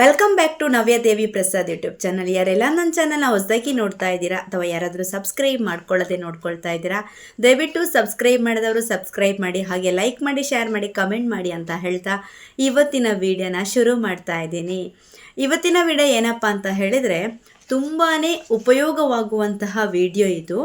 Welcome back to Navya Devi Prasad YouTube channel ಯಾರೆಲ್ಲ ನನ್ನ ಚಾನಲ್ನ ಹೊಸದಾಗಿ ನೋಡ್ತಾ ಇದ್ದೀರಾ ಅಥವಾ ಯಾರಾದರೂ ಸಬ್ಸ್ಕ್ರೈಬ್ ಮಾಡ್ಕೊಳ್ಳದೆ ನೋಡ್ಕೊಳ್ತಾ ಇದ್ದೀರಾ, ದಯವಿಟ್ಟು ಸಬ್ಸ್ಕ್ರೈಬ್ ಮಾಡಿದವರು ಸಬ್ಸ್ಕ್ರೈಬ್ ಮಾಡಿ, ಹಾಗೆ ಲೈಕ್ ಮಾಡಿ ಶೇರ್ ಮಾಡಿ ಕಮೆಂಟ್ ಮಾಡಿ ಅಂತ ಹೇಳ್ತಾ ಇವತ್ತಿನ ವಿಡಿಯೋನ ಶುರು ಮಾಡ್ತಾ ಇದ್ದೀನಿ. ಇವತ್ತಿನ ವಿಡಿಯೋ ಏನಪ್ಪ ಅಂತ ಹೇಳಿದರೆ ತುಂಬಾ ಉಪಯೋಗವಾಗುವಂತಹ ವಿಡಿಯೋ ಇದು.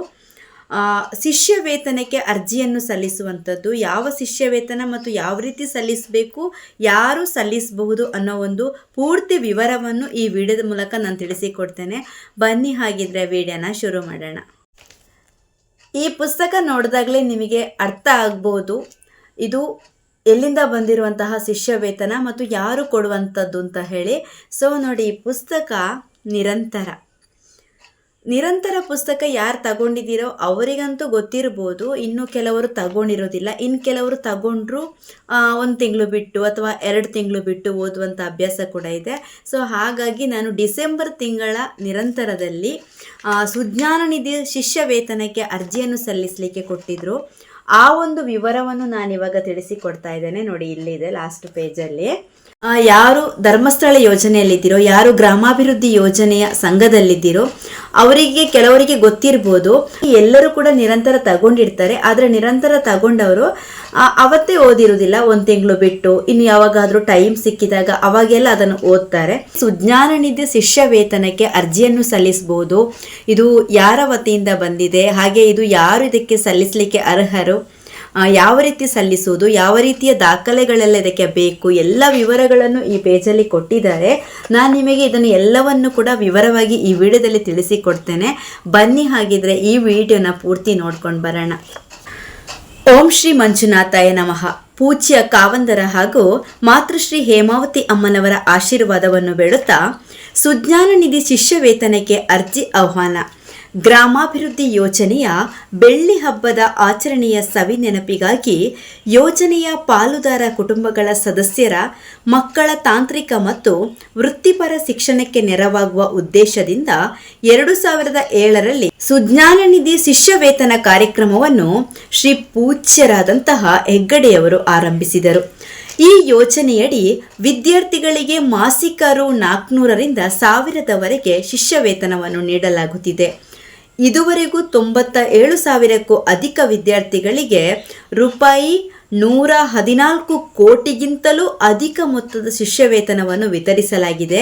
ಶಿಷ್ಯ ವೇತನಕ್ಕೆ ಅರ್ಜಿಯನ್ನು ಸಲ್ಲಿಸುವಂಥದ್ದು ಯಾವ ಶಿಷ್ಯ ವೇತನ ಮತ್ತು ಯಾವ ರೀತಿ ಸಲ್ಲಿಸಬೇಕು, ಯಾರು ಸಲ್ಲಿಸಬಹುದು ಅನ್ನೋ ಒಂದು ಪೂರ್ತಿ ವಿವರವನ್ನು ಈ ವಿಡಿಯೋದ ಮೂಲಕ ನಾನು ತಿಳಿಸಿಕೊಡ್ತೇನೆ. ಬನ್ನಿ ಹಾಗಿದ್ರೆ ವಿಡಿಯೋನ ಶುರು ಮಾಡೋಣ. ಈ ಪುಸ್ತಕ ನೋಡಿದಾಗಲೇ ನಿಮಗೆ ಅರ್ಥ ಆಗ್ಬೋದು. ಇದು ಎಲ್ಲಿಂದ ಬಂದಿರುವಂತಹ ಶಿಷ್ಯ ವೇತನ ಮತ್ತು ಯಾರು ಕೊಡುವಂಥದ್ದು ಅಂತ ಹೇಳಿ. ಸೊ ನೋಡಿ, ಈ ಪುಸ್ತಕ ನಿರಂತರ. ನಿರಂತರ ಪುಸ್ತಕ ಯಾರು ತಗೊಂಡಿದ್ದೀರೋ ಅವರಿಗಂತೂ ಗೊತ್ತಿರ್ಬೋದು. ಇನ್ನು ಕೆಲವರು ತಗೊಂಡಿರೋದಿಲ್ಲ. ಇನ್ನು ಕೆಲವರು ತಗೊಂಡ್ರು ಒಂದು ತಿಂಗಳು ಬಿಟ್ಟು ಅಥವಾ ಎರಡು ತಿಂಗಳು ಬಿಟ್ಟು ಓದುವಂಥ ಅಭ್ಯಾಸ ಕೂಡ ಇದೆ. ಸೊ ಹಾಗಾಗಿ ನಾನು ಡಿಸೆಂಬರ್ ತಿಂಗಳ ನಿರಂತರದಲ್ಲಿ ಸುಜ್ಞಾನ ನಿಧಿ ಶಿಷ್ಯ ವೇತನಕ್ಕೆ ಅರ್ಜಿಯನ್ನು ಸಲ್ಲಿಸಲಿಕ್ಕೆ ಕೊಟ್ಟಿದ್ರು. ಆ ಒಂದು ವಿವರವನ್ನು ನಾನಿವಾಗ ತಿಳಿಸಿಕೊಡ್ತಾ ಇದ್ದೇನೆ. ನೋಡಿ ಇಲ್ಲಿದೆ ಲಾಸ್ಟ್ ಪೇಜಲ್ಲಿ ಯಾರು ಧರ್ಮಸ್ಥಳ ಯೋಜನೆಯಲ್ಲಿದ್ದೀರೋ, ಯಾರು ಗ್ರಾಮಾಭಿವೃದ್ಧಿ ಯೋಜನೆಯ ಸಂಘದಲ್ಲಿದ್ದೀರೋ ಅವರಿಗೆ, ಕೆಲವರಿಗೆ ಗೊತ್ತಿರ್ಬೋದು. ಎಲ್ಲರೂ ಕೂಡ ನಿರಂತರ ತಗೊಂಡಿರ್ತಾರೆ. ಆದರೆ ನಿರಂತರ ತಗೊಂಡವರು ಅವತ್ತೇ ಓದಿರುವುದಿಲ್ಲ. ಒಂದು ತಿಂಗಳು ಬಿಟ್ಟು. ಇನ್ನು ಯಾವಾಗಾದರೂ ಟೈಮ್ ಸಿಕ್ಕಿದಾಗ ಅವಾಗೆಲ್ಲ ಅದನ್ನು ಓದ್ತಾರೆ. ಸುಜ್ಞಾನ ನಿಧಿ ಶಿಷ್ಯ ವೇತನಕ್ಕೆ ಅರ್ಜಿಯನ್ನು ಸಲ್ಲಿಸಬಹುದು ಇದು ಯಾರ ವತಿಯಿಂದ ಬಂದಿದೆ? ಹಾಗೆ ಇದು ಯಾರು ಇದಕ್ಕೆ ಸಲ್ಲಿಸಲಿಕ್ಕೆ ಅರ್ಹರು? ಯಾವ ರೀತಿ ಸಲ್ಲಿಸುವುದು, ಯಾವ ರೀತಿಯ ದಾಖಲೆಗಳೆಲ್ಲ ಇದಕ್ಕೆ ಬೇಕು, ಎಲ್ಲ ವಿವರಗಳನ್ನು ಈ ಪೇಜಲ್ಲಿ ಕೊಟ್ಟಿದ್ದಾರೆ. ನಾನು ನಿಮಗೆ ಇದನ್ನು ಎಲ್ಲವನ್ನು ಕೂಡ ವಿವರವಾಗಿ ಈ ವಿಡಿಯೋದಲ್ಲಿ ತಿಳಿಸಿಕೊಡ್ತೇನೆ. ಬನ್ನಿ ಹಾಗಿದ್ರೆ ಈ ವಿಡಿಯೋನ ಪೂರ್ತಿ ನೋಡ್ಕೊಂಡು ಬರೋಣ. ಓಂ ಶ್ರೀ ಮಂಜುನಾಥಾಯ ನಮಃ. ಪೂಜ್ಯ ಕಾವಂದರ ಹಾಗೂ ಮಾತೃಶ್ರೀ ಹೇಮಾವತಿ ಅಮ್ಮನವರ ಆಶೀರ್ವಾದವನ್ನು ಬೇಡುತ್ತಾ ಸುಜ್ಞಾನ ನಿಧಿ ಶಿಷ್ಯ ವೇತನಕ್ಕೆ ಅರ್ಜಿ ಆಹ್ವಾನ. ಗ್ರಾಮಾಭಿವೃದ್ಧಿ ಯೋಜನೆಯ ಬೆಳ್ಳಿ ಹಬ್ಬದ ಆಚರಣೆಯ ಸವಿ ನೆನಪಿಗಾಗಿ ಯೋಜನೆಯ ಪಾಲುದಾರ ಕುಟುಂಬಗಳ ಸದಸ್ಯರ ಮಕ್ಕಳ ತಾಂತ್ರಿಕ ಮತ್ತು ವೃತ್ತಿಪರ ಶಿಕ್ಷಣಕ್ಕೆ ನೆರವಾಗುವ ಉದ್ದೇಶದಿಂದ ಎರಡು ಸಾವಿರದ ಏಳರಲ್ಲಿ ಸುಜ್ಞಾನ ನಿಧಿ ಶಿಷ್ಯವೇತನ ಕಾರ್ಯಕ್ರಮವನ್ನು ಶ್ರೀ ಪೂಜ್ಯರಾದಂತಹ ಹೆಗ್ಗಡೆಯವರು ಆರಂಭಿಸಿದರು. ಈ ಯೋಜನೆಯಡಿ ವಿದ್ಯಾರ್ಥಿಗಳಿಗೆ ಮಾಸಿಕ ರು ನಾಲ್ಕುನೂರರಿಂದ ಸಾವಿರದವರೆಗೆ ಶಿಷ್ಯವೇತನವನ್ನು ನೀಡಲಾಗುತ್ತಿದೆ. ಇದುವರೆಗೂ ತೊಂಬತ್ತ ಏಳು ಸಾವಿರಕ್ಕೂ ಅಧಿಕ ವಿದ್ಯಾರ್ಥಿಗಳಿಗೆ ರೂಪಾಯಿ ನೂರ ಹದಿನಾಲ್ಕು ಕೋಟಿಗಿಂತಲೂ ಅಧಿಕ ಮೊತ್ತದ ಶಿಷ್ಯವೇತನವನ್ನು ವಿತರಿಸಲಾಗಿದೆ.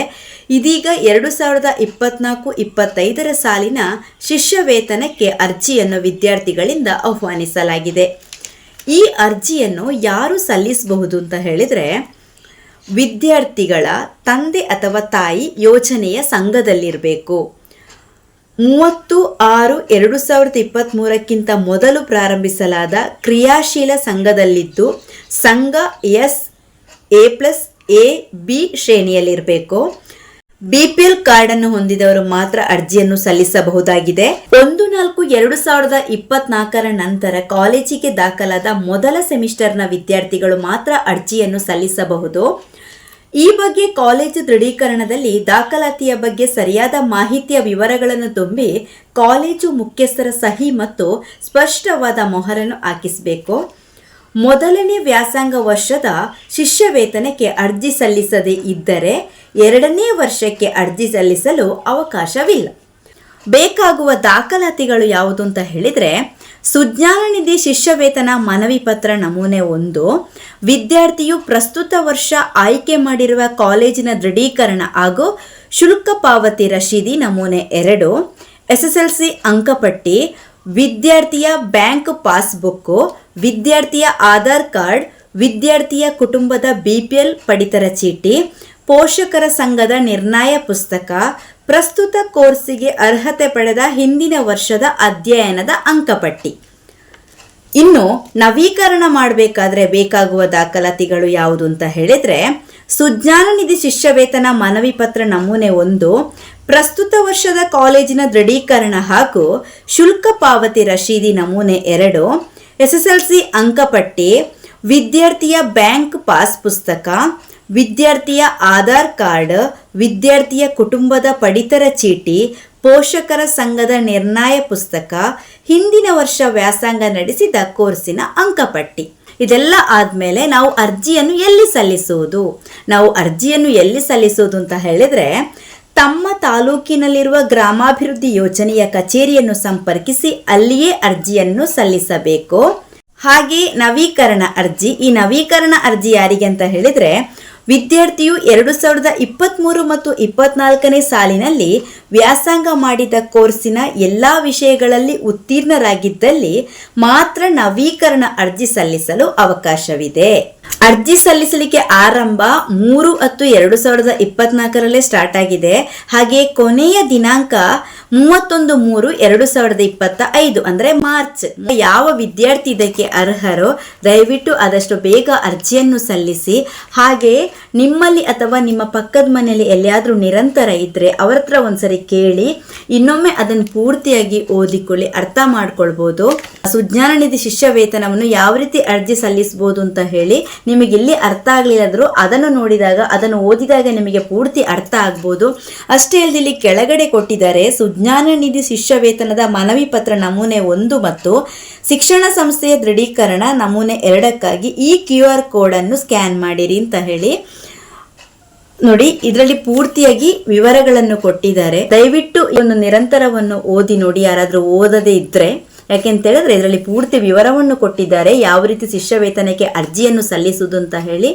ಇದೀಗ ಎರಡು ಸಾವಿರದ ಇಪ್ಪತ್ನಾಲ್ಕು ಇಪ್ಪತ್ತೈದರ ಸಾಲಿನ ಶಿಷ್ಯವೇತನಕ್ಕೆ ಅರ್ಜಿಯನ್ನು ವಿದ್ಯಾರ್ಥಿಗಳಿಂದ ಆಹ್ವಾನಿಸಲಾಗಿದೆ. ಈ ಅರ್ಜಿಯನ್ನು ಯಾರು ಸಲ್ಲಿಸಬಹುದು ಅಂತ ಹೇಳಿದರೆ, ವಿದ್ಯಾರ್ಥಿಗಳ ತಂದೆ ಅಥವಾ ತಾಯಿ ಯೋಜನೆಯ ಸಂಘದಲ್ಲಿರಬೇಕು. ಮೂವತ್ತು ಆರು ಎರಡು ಸಾವಿರದ ಇಪ್ಪತ್ತ್ಮೂರಕ್ಕಿಂತ ಮೊದಲು ಪ್ರಾರಂಭಿಸಲಾದ ಕ್ರಿಯಾಶೀಲ ಸಂಘದಲ್ಲಿದ್ದು ಸಂಘ S, A plus, A, B ಶ್ರೇಣಿಯಲ್ಲಿರಬೇಕು. BPL card ಅನ್ನು ಹೊಂದಿದವರು ಮಾತ್ರ ಅರ್ಜಿಯನ್ನು ಸಲ್ಲಿಸಬಹುದಾಗಿದೆ. ಒಂದು ನಾಲ್ಕು ಎರಡು ಸಾವಿರದ ಇಪ್ಪತ್ನಾಲ್ಕರ ನಂತರ ಕಾಲೇಜಿಗೆ ದಾಖಲಾದ ಮೊದಲ ಸೆಮಿಸ್ಟರ್ನ ವಿದ್ಯಾರ್ಥಿಗಳು ಮಾತ್ರ ಅರ್ಜಿಯನ್ನು ಸಲ್ಲಿಸಬಹುದು. ಈ ಬಗ್ಗೆ ಕಾಲೇಜು ದೃಢೀಕರಣದಲ್ಲಿ ದಾಖಲಾತಿಯ ಬಗ್ಗೆ ಸರಿಯಾದ ಮಾಹಿತಿಯ ವಿವರಗಳನ್ನು ತುಂಬಿ ಕಾಲೇಜು ಮುಖ್ಯಸ್ಥರ ಸಹಿ ಮತ್ತು ಸ್ಪಷ್ಟವಾದ ಮೊಹರನ್ನು ಹಾಕಿಸಬೇಕು. ಮೊದಲನೇ ವ್ಯಾಸಂಗ ವರ್ಷದ ಶಿಷ್ಯ ವೇತನಕ್ಕೆ ಅರ್ಜಿ ಸಲ್ಲಿಸದೇ ಇದ್ದರೆ ಎರಡನೇ ವರ್ಷಕ್ಕೆ ಅರ್ಜಿ ಸಲ್ಲಿಸಲು ಅವಕಾಶವಿಲ್ಲ. ಬೇಕಾಗುವ ದಾಖಲಾತಿಗಳು ಯಾವುದು ಅಂತ ಹೇಳಿದರೆ ಸುಜ್ಞಾನ ನಿಧಿ ಶಿಷ್ಯ ವೇತನ ಮನವಿ ಪತ್ರ ನಮೂನೆ ಒಂದು. ವಿದ್ಯಾರ್ಥಿಯು ಪ್ರಸ್ತುತ ವರ್ಷ ಆಯ್ಕೆ ಮಾಡಿರುವ ಕಾಲೇಜಿನ ದೃಢೀಕರಣ ಹಾಗೂ ಶುಲ್ಕ ಪಾವತಿ ರಶೀದಿ ನಮೂನೆ ಎರಡು. ಎಸ್ ಎಸ್ ಎಲ್ ಸಿ ಅಂಕಪಟ್ಟಿ, ವಿದ್ಯಾರ್ಥಿಯ ಬ್ಯಾಂಕ್ ಪಾಸ್ಬುಕ್ಕು ವಿದ್ಯಾರ್ಥಿಯ ಆಧಾರ್ ಕಾರ್ಡ್, ವಿದ್ಯಾರ್ಥಿಯ ಕುಟುಂಬದ ಬಿ ಪಿ ಪಡಿತರ ಚೀಟಿ ಪೋಷಕರ ಸಂಘದ ನಿರ್ಣಯ ಪುಸ್ತಕ ಪ್ರಸ್ತುತ ಕೋರ್ಸಿಗೆ ಅರ್ಹತೆ ಪಡೆದ ಹಿಂದಿನ ವರ್ಷದ ಅಧ್ಯಯನದ ಅಂಕಪಟ್ಟಿ. ಇನ್ನು ನವೀಕರಣ ಮಾಡಬೇಕಾದ್ರೆ ಬೇಕಾಗುವ ದಾಖಲಾತಿಗಳು ಯಾವುದು ಅಂತ ಹೇಳಿದ್ರೆ, ಸುಜ್ಞಾನ ನಿಧಿ ಶಿಷ್ಯವೇತನ ಮನವಿ ಪತ್ರ ನಮೂನೆ ಒಂದು, ಪ್ರಸ್ತುತ ವರ್ಷದ ಕಾಲೇಜಿನ ದೃಢೀಕರಣ ಹಾಗೂ ಶುಲ್ಕ ಪಾವತಿ ರಶೀದಿ ನಮೂನೆ ಎರಡು ಎಸ್ ಎಸ್ ಎಲ್ ಸಿ ಅಂಕಪಟ್ಟಿ, ವಿದ್ಯಾರ್ಥಿಯ ಬ್ಯಾಂಕ್ ಪಾಸ್ ಪುಸ್ತಕ ವಿದ್ಯಾರ್ಥಿಯ ಆಧಾರ್ ಕಾರ್ಡ್, ವಿದ್ಯಾರ್ಥಿಯ ಕುಟುಂಬದ ಪಡಿತರ ಚೀಟಿ, ಪೋಷಕರ ಸಂಘದ ನಿರ್ಣಯ ಪುಸ್ತಕ, ಹಿಂದಿನ ವರ್ಷ ವ್ಯಾಸಂಗ ನಡೆಸಿದ ಕೋರ್ಸಿನ ಅಂಕಪಟ್ಟಿ. ಇದೆಲ್ಲ ಆದಮೇಲೆ ನಾವು ಅರ್ಜಿಯನ್ನು ಎಲ್ಲಿ ಸಲ್ಲಿಸುವುದು? ನಾವು ಅರ್ಜಿಯನ್ನು ಎಲ್ಲಿ ಸಲ್ಲಿಸುವುದು ಅಂತ ಹೇಳಿದ್ರೆ, ತಮ್ಮ ತಾಲೂಕಿನಲ್ಲಿರುವ ಗ್ರಾಮಾಭಿವೃದ್ಧಿ ಯೋಜನೆಯ ಕಚೇರಿಯನ್ನು ಸಂಪರ್ಕಿಸಿ ಅಲ್ಲಿಯೇ ಅರ್ಜಿಯನ್ನು ಸಲ್ಲಿಸಬೇಕು. ಹಾಗೆ ನವೀಕರಣ ಅರ್ಜಿ, ಈ ನವೀಕರಣ ಅರ್ಜಿ ಯಾರಿಗೆ ಅಂತ ಹೇಳಿದ್ರೆ ವಿದ್ಯಾರ್ಥಿಯು ಎರಡು ಸಾವಿರದ ಇಪ್ಪತ್ತ್ಮೂರು ಮತ್ತು ಇಪ್ಪತ್ನಾಲ್ಕನೇ ಸಾಲಿನಲ್ಲಿ ವ್ಯಾಸಂಗ ಮಾಡಿದ ಕೋರ್ಸಿನ ಎಲ್ಲ ವಿಷಯಗಳಲ್ಲಿ ಉತ್ತೀರ್ಣರಾಗಿದ್ದಲ್ಲಿ ಮಾತ್ರ ನವೀಕರಣ ಅರ್ಜಿ ಸಲ್ಲಿಸಲು ಅವಕಾಶವಿದೆ. ಅರ್ಜಿ ಸಲ್ಲಿಸಲಿಕ್ಕೆ ಆರಂಭ ಮೂರು ಹತ್ತು ಎರಡು ಸಾವಿರದ ಇಪ್ಪತ್ನಾಲ್ಕರಲ್ಲೇ ಸ್ಟಾರ್ಟ್ ಆಗಿದೆ. ಹಾಗೆ ಕೊನೆಯ ದಿನಾಂಕ ಮೂವತ್ತೊಂದು ಮೂರು ಎರಡು ಸಾವಿರದ ಇಪ್ಪತ್ತ ಐದು, ಅಂದರೆ ಮಾರ್ಚ್. ಯಾವ ವಿದ್ಯಾರ್ಥಿ ಇದಕ್ಕೆ ಅರ್ಹರೋ, ದಯವಿಟ್ಟು ಆದಷ್ಟು ಬೇಗ ಅರ್ಜಿಯನ್ನು ಸಲ್ಲಿಸಿ. ಹಾಗೆ ನಿಮ್ಮಲ್ಲಿ ಅಥವಾ ನಿಮ್ಮ ಪಕ್ಕದ ಮನೆಯಲ್ಲಿ ಎಲ್ಲಿಯಾದರೂ ನಿರಂತರ ಇದ್ದರೆ ಅವರ ಹತ್ರ ಒಂದ್ಸರಿ ಕೇಳಿ, ಇನ್ನೊಮ್ಮೆ ಅದನ್ನು ಪೂರ್ತಿಯಾಗಿ ಓದಿಕೊಳ್ಳಿ, ಅರ್ಥ ಮಾಡ್ಕೊಳ್ಬೋದು. ಸುಜ್ಞಾನ ನಿಧಿ ಶಿಷ್ಯ ವೇತನವನ್ನು ಯಾವ ರೀತಿ ಅರ್ಜಿ ಸಲ್ಲಿಸಬಹುದು ಅಂತ ಹೇಳಿ ನಿಮಗೆ ಇಲ್ಲಿ ಅರ್ಥ ಆಗಲಿಲ್ಲದ್ರು ಅದನ್ನು ನೋಡಿದಾಗ, ಅದನ್ನು ಓದಿದಾಗ ನಿಮಗೆ ಪೂರ್ತಿ ಅರ್ಥ ಆಗ್ಬೋದು. ಅಷ್ಟೇ ಅಲ್ಲದೆ ಇಲ್ಲಿ ಕೆಳಗಡೆ ಕೊಟ್ಟಿದ್ದಾರೆ ಸುಜ್ಞಾನ ನಿಧಿ ಶಿಷ್ಯ ವೇತನದ ಮನವಿ ಪತ್ರ ನಮೂನೆ ಒಂದು ಮತ್ತು ಶಿಕ್ಷಣ ಸಂಸ್ಥೆಯ ದೃಢೀಕರಣ ನಮೂನೆ ಎರಡಕ್ಕಾಗಿ ಈ ಕ್ಯೂ ಆರ್ ಕೋಡನ್ನು ಸ್ಕ್ಯಾನ್ ಮಾಡಿರಿ ಅಂತ ಹೇಳಿ ನೋಡಿ, ಇದರಲ್ಲಿ ಪೂರ್ತಿಯಾಗಿ ವಿವರಗಳನ್ನು ಕೊಟ್ಟಿದ್ದಾರೆ. ದಯವಿಟ್ಟು ಈ ಒಂದು ನಿರಂತರವನ್ನು ಓದಿ ನೋಡಿ, ಯಾರಾದರೂ ಓದದೇ ಇದ್ರೆ. ಯಾಕೆಂತ ಹೇಳಿದ್ರೆ ಇದರಲ್ಲಿ ಪೂರ್ತಿ ವಿವರವನ್ನು ಕೊಟ್ಟಿದ್ದಾರೆ. ಯಾವ ರೀತಿ ಶಿಷ್ಯ ವೇತನಕ್ಕೆ ಅರ್ಜಿಯನ್ನು ಸಲ್ಲಿಸುವುದು ಅಂತ ಹೇಳಿ.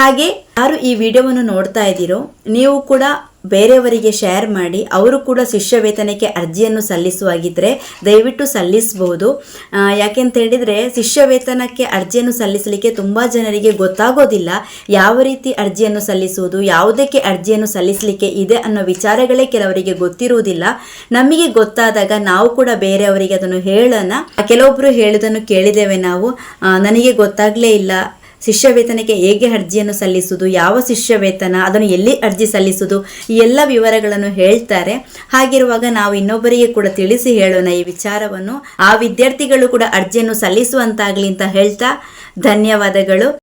ಹಾಗೆ ಯಾರು ಈ ವಿಡಿಯೋವನ್ನು ನೋಡ್ತಾ ಇದ್ದೀರೋ, ನೀವು ಕೂಡ ಬೇರೆಯವರಿಗೆ ಶೇರ್ ಮಾಡಿ ಅವರು ಕೂಡ ಶಿಷ್ಯ ವೇತನಕ್ಕೆ ಅರ್ಜಿಯನ್ನು ಸಲ್ಲಿಸುವಾಗಿದ್ದರೆ ದಯವಿಟ್ಟು ಸಲ್ಲಿಸಬಹುದು ಯಾಕೆ ಯಾಕೆಂತ ಹೇಳಿದರೆ ಶಿಷ್ಯ ವೇತನಕ್ಕೆ ಅರ್ಜಿಯನ್ನು ಸಲ್ಲಿಸಲಿಕ್ಕೆ ತುಂಬ ಜನರಿಗೆ ಗೊತ್ತಾಗೋದಿಲ್ಲ ಯಾವ ರೀತಿ ಅರ್ಜಿಯನ್ನು ಸಲ್ಲಿಸುವುದು, ಯಾವುದಕ್ಕೆ ಅರ್ಜಿಯನ್ನು ಸಲ್ಲಿಸಲಿಕ್ಕೆ ಇದೆ ಅನ್ನೋ ವಿಚಾರಗಳೇ ಕೆಲವರಿಗೆ ಗೊತ್ತಿರುವುದಿಲ್ಲ. ನಮಗೆ ಗೊತ್ತಾದಾಗ ನಾವು ಕೂಡ ಬೇರೆಯವರಿಗೆ ಅದನ್ನು ಹೇಳೋಣ. ಕೆಲವೊಬ್ಬರು ಹೇಳಿದನ್ನು ಕೇಳಿದ್ದೇವೆ ನಾವು. ನನಗೆ ಗೊತ್ತಾಗಲೇ ಇಲ್ಲ. ಶಿಷ್ಯ ವೇತನಕ್ಕೆ ಹೇಗೆ ಅರ್ಜಿಯನ್ನು ಸಲ್ಲಿಸುವುದು ಯಾವ ಶಿಷ್ಯ ವೇತನ ಅದನ್ನು ಎಲ್ಲಿ ಅರ್ಜಿ ಸಲ್ಲಿಸುವುದು ಈ ಎಲ್ಲ ವಿವರಗಳನ್ನು ಹೇಳ್ತಾರೆ. ಹಾಗಿರುವಾಗ ನಾವು ಇನ್ನೊಬ್ಬರಿಗೆ ಕೂಡ ತಿಳಿಸಿ ಹೇಳೋಣ ಈ ವಿಚಾರವನ್ನು. ಆ ವಿದ್ಯಾರ್ಥಿಗಳು ಕೂಡ ಅರ್ಜಿಯನ್ನು ಸಲ್ಲಿಸುವಂತಾಗಲಿ ಅಂತ ಹೇಳ್ತಾ ಧನ್ಯವಾದಗಳು.